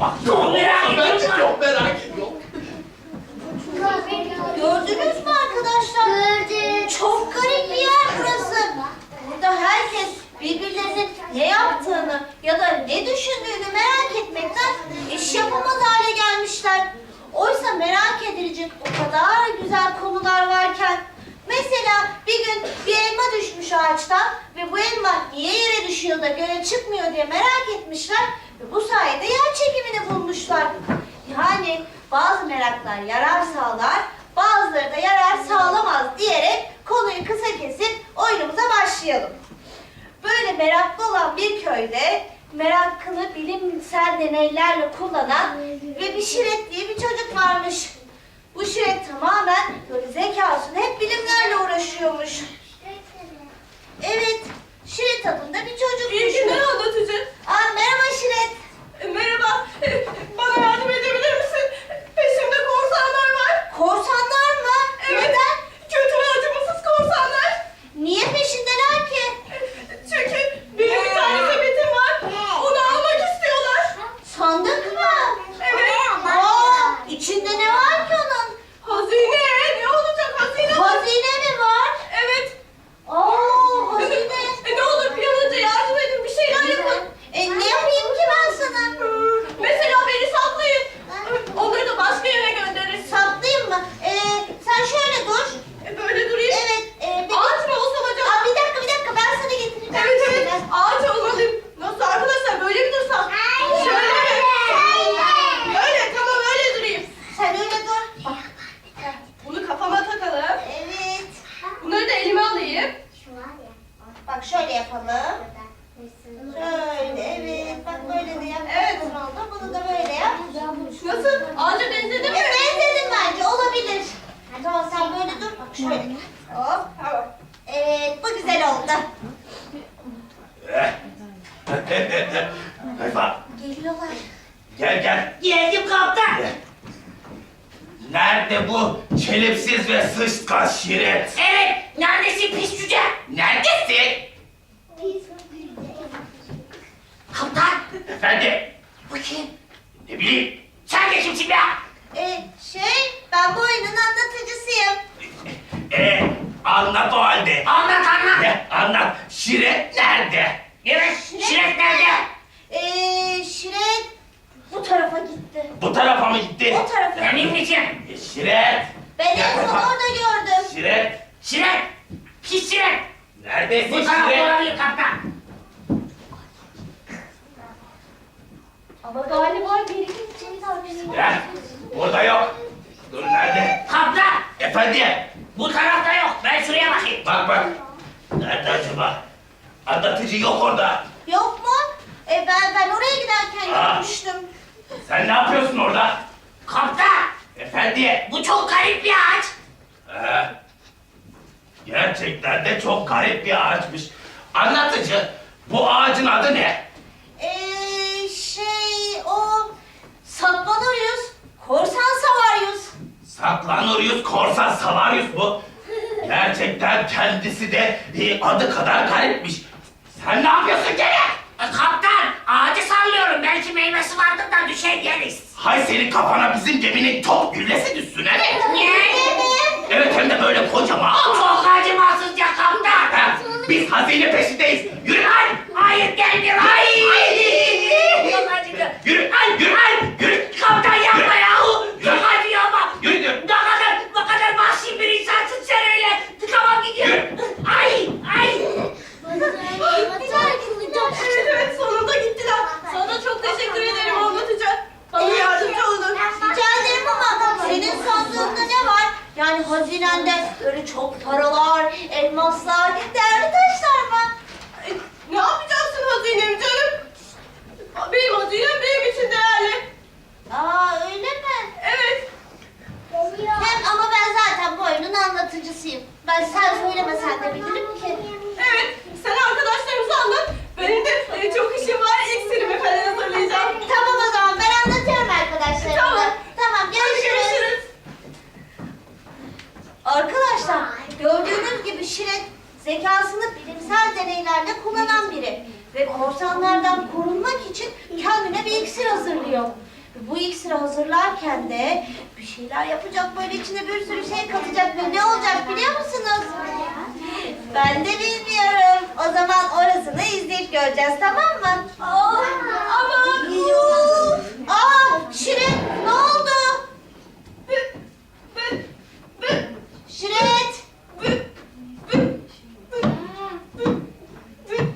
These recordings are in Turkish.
bak. Çok merak Ben de ediyorum. çok merak ediyorum. Gördünüz mü arkadaşlar? Çok garip bir yer burası. Burada herkes birbirlerinin ne yaptığını ya da ne düşündüğünü merak etmekten iş yapamaz hale gelmişler. Oysa merak edilecek o kadar güzel konular varken mesela bir gün bir elma düşmüş ağaçtan ve bu elma niye yere düşüyor da göğe çıkmıyor diye merak etmişler ve bu sayede yer çekimini bulmuşlar. Yani bazı meraklar yarar sağlar, bazıları da yarar sağlamaz diyerek konuyu kısa kesip oyunumuza başlayalım. Böyle meraklı olan bir köyde merakını bilimsel deneylerle kullanan ve bir Şiret diye bir çocuk varmış. Bu Şiret tamamen böyle zekasını hep bilimlerle uğraşıyormuş. Evet, Şiret adında bir çocukmuş. İyi günler anlatıcı. Aa, merhaba Şiret. E, Merhaba. E, Bana yardım edebilir misin? Peşimde korsanlar var. Korsanlar mı? Evet. Neden? Kötü ve acımasız korsanlar. Niye peşindeler ki? E, Çünkü benim bir tane sepetim var. Onu almak istiyorlar. Sandık mı? Evet. Aa, içinde ne var ki onun? Hazine. Ne olacak hazine? Hazine mi var? Evet. Aa, hazine. E, ne olur bir an önce yardım edin. Bir şeyler yapın. E, ne yapayım ki ben sana? Hmm, Mesela beni saklayın. E, Onları da başka yere gönderin. Saklayayım mı? E, sen şöyle dur. E, Böyle durayım. Evet. E, bir, Ağaç mı olsam acaba? Aa, bir dakika bir dakika ben sana getireceğim. Evet evet şimdi. ağaç olmalıyım. Nasıl arkadaşlar böyle mi dursam? Şöyle mi? Öyle tamam öyle durayım. Sen öyle dur. Bak. Bunu kafama takalım. Evet. Bunları da elime alayım. Bak şöyle yapalım. Şöyle evet. Bak böyle de yap. Evet. Hazır oldu. Bunu da böyle yap. Nasıl? Ağaca benzedi mi? Evet, benzedim bence olabilir. Tamam sen böyle dur. Bak şöyle. Hop. Tamam. Evet bu güzel oldu. Hayfa Geliyorlar. gel gel. Geldim kaptan. Nerede bu çelepsiz ve sıçkan şiret? Evet neredesin pis cüce? Neredesin? Kaptan Efendim? bu kim? Ne bileyim. Sen de kimsin be? Ee, şey ben bu oyunun anlatıcısıyım. E anlat o halde. Anlat anlat. Ne? Anlat. Şiret nerede? Evet Şiret nerede? Ee, Şiret bu tarafa gitti. Bu tarafa mı gitti? O tarafa. Emin misin? E, Şiret. Ben en son orada gördüm. Şiret. Şiret. Pis Şiret. Neredesin Bu tarafta Şiret? olabilir kaptan. Ama galiba geri gideceğiz abi. Ya, burada yok. Dur nerede? Kaptan Efendim? bu tarafta yok. Ben şuraya bakayım. Bak bak. Nerede acaba? Anlatıcı yok orada. Yok mu? Ee, ben ben oraya giderken Aa. görmüştüm. Sen ne yapıyorsun orada? Kaptan Efendim? bu çok garip bir ağaç. Ee, gerçekten de çok garip bir ağaçmış. Anlatıcı, bu ağacın adı ne? Ee, şey o saklanıyoruz. Korsan savaryuz. Saklanorius Korsan Salarius bu. Gerçekten kendisi de e, adı kadar garipmiş. Sen ne yapıyorsun gene? E, Kaptan ağacı sallıyorum. Belki meyvesi vardır da düşer yeriz. Hay senin kafana bizim geminin top güllesi düşsün he? Ne? Evet hem de böyle. kocaman? Çok acımasızca kaptan. Ha, Biz hazine peşindeyiz. Yürü hazinende böyle çok paralar, elmaslar, değerli taşlar var. E, Ne yapacaksın hazinemi canım? Benim hazinem benim için değerli. Aa öyle mi? Evet. Hem ama ben zaten bu oyunun anlatıcısıyım. Ben sen söylemesen de bilirim ki. Evet. Sen arkadaşlarımıza anlat. Benim de e, çok işim var. İksirimi falan hazırlayacağım. Tamam o zaman ben anlatıyorum arkadaşlarıma. Tamam. Tamam Hadi görüşürüz. görüşürüz. Arkadaşlar gördüğünüz gibi Şiret zekasını bilimsel deneylerle kullanan biri. Ve korsanlardan korunmak için kendine bir iksir hazırlıyor. Ve bu iksiri hazırlarken de bir şeyler yapacak böyle içine bir sürü şey katacak ve ne olacak biliyor musunuz? Ben de bilmiyorum. O zaman orasını izleyip göreceğiz tamam mı? Aa, aman. Uf! Aa Şiret ne oldu? Bı- bı- bı- Şiret! bı- bı- bı- bı- bı-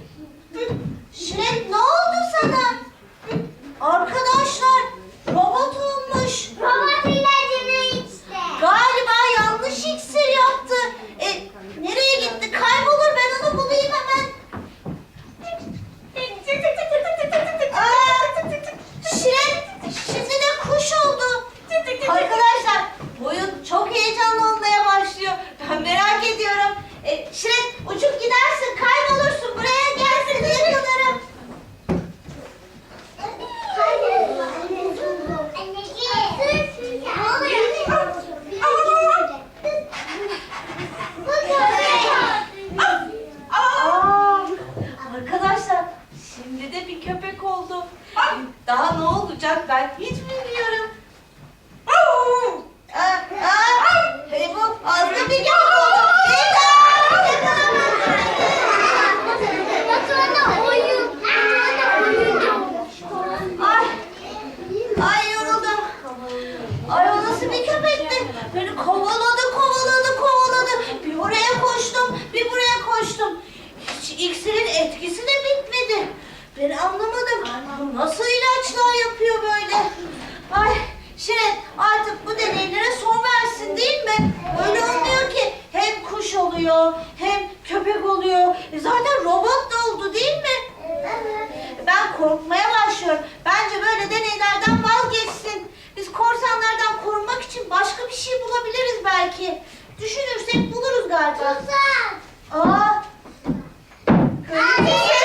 bı- Şiret ne oldu sana? Arkadaşlar robot olmuş. Robot ilacını içti. Galiba yanlış iksir yaptı. E, nereye gitti? Kaybolur ben onu bulayım hemen. Aa, Şiret şimdi de kuş oldu. Arkadaşlar oyun çok heyecanlı olmaya başlıyor. Ben merak ediyorum. E, Şiret uçup gidersin kaybolursun. Buraya gelsin diye yakalarım. Aa, arkadaşlar şimdi de bir köpek oldu. Ay, daha ne olacak ben hiç bilmiyorum. Aa, aa, hey, bu azgın bir köpek oldu. İmdat! Yakalanın! Ay, ay yoruldum. Ay o nasıl bir köpekti? Beni kovaladı, kovaladı, kovaladı. Bir oraya koştum, bir buraya koştum. Hiç iksirin etkisi de bitmedi. Ben anlamadım. Bu nasıl ilaçlar yapıyor böyle? Ay Şiret artık bu deneylere son versin değil mi? Öyle olmuyor ki. Hem kuş oluyor, hem köpek oluyor. E zaten robot da oldu değil mi? Ben korkmaya başlıyorum. Bence böyle deneylerden vazgeçsin. Biz korsanlardan korunmak için başka bir şey bulabiliriz belki. Düşünürsek buluruz galiba. Aa! Adeus.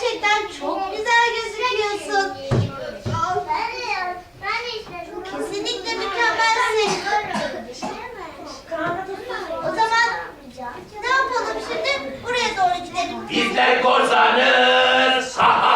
Gerçekten çok güzel gözüküyorsun. Kesinlikle mükemmelsin. O zaman ne yapalım şimdi? Buraya doğru gidelim. Bizler korsanız. Ha